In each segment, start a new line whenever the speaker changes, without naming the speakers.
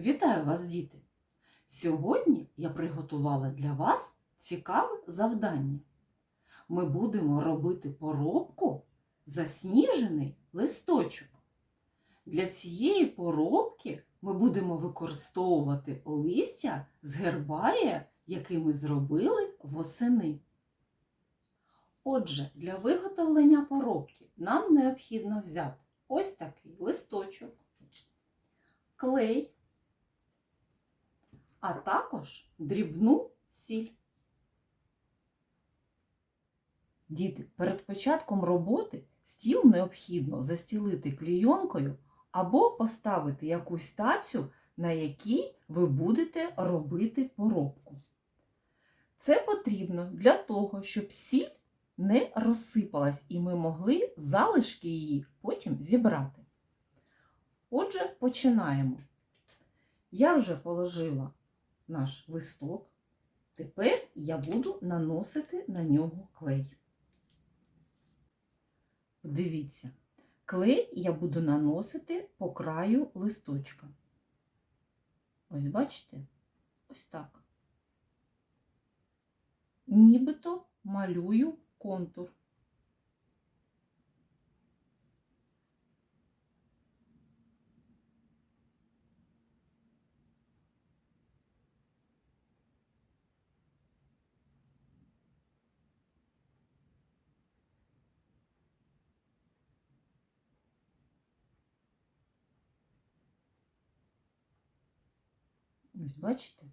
Вітаю вас, діти! Сьогодні я приготувала для вас цікаве завдання. Ми будемо робити поробку засніжений листочок. Для цієї поробки ми будемо використовувати листя з гербарія, який ми зробили восени. Отже, для виготовлення поробки нам необхідно взяти ось такий листочок, клей, а також дрібну сіль. Діти, перед початком роботи стіл необхідно застілити клійонкою або поставити якусь тацю, на якій ви будете робити поробку. Це потрібно для того, щоб сіль не розсипалась і ми могли залишки її потім зібрати. Отже, починаємо. Я вже положила наш листок. Тепер я буду наносити на нього клей. Подивіться, клей я буду наносити по краю листочка. Ось бачите? Ось так. Нібито малюю контур. Ось бачите?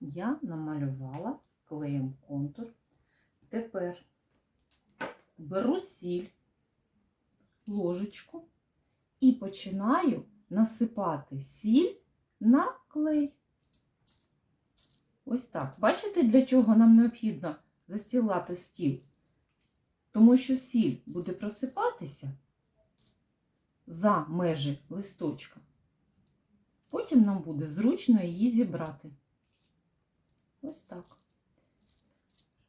Я намалювала клеєм контур. Тепер беру сіль, ложечку і починаю насипати сіль на клей. Ось так. Бачите, для чого нам необхідно застілати стіл? Тому що сіль буде просипатися за межі листочка. Потім нам буде зручно її зібрати. Ось так.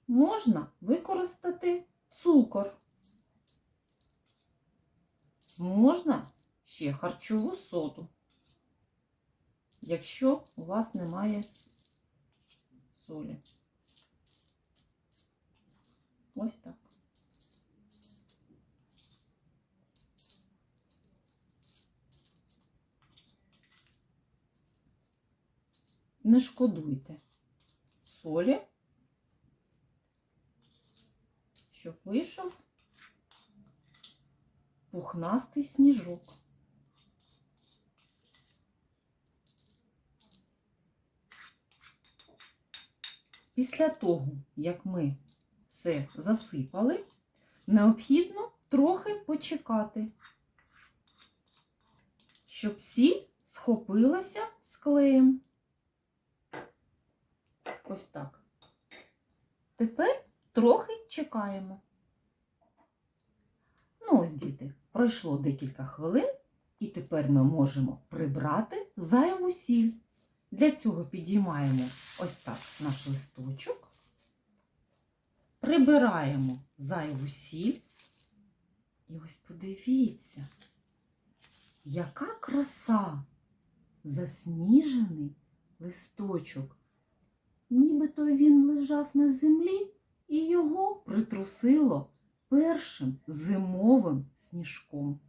Можна використати цукор. Можна ще харчову соду, якщо у вас немає солі. Ось так. Не шкодуйте солі, щоб вийшов пухнастий сніжок. Після того, як ми все засипали, необхідно трохи почекати, щоб сіль схопилася з клеєм. Ось так. Тепер трохи чекаємо. Ну, ось, діти, пройшло декілька хвилин, і тепер ми можемо прибрати зайву сіль. Для цього підіймаємо ось так наш листочок, прибираємо зайву сіль. І ось подивіться, яка краса засніжений листочок. Нібито він лежав на землі і його притрусило першим зимовим сніжком.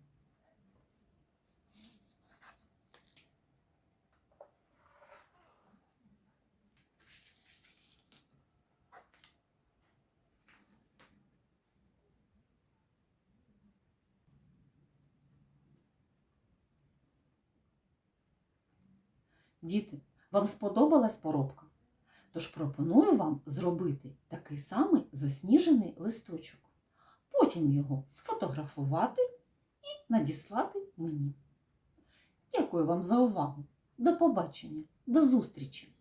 Діти, вам сподобалась поробка? Тож пропоную вам зробити такий самий засніжений листочок. Потім його сфотографувати і надіслати мені. Дякую вам за увагу. До побачення, до зустрічі!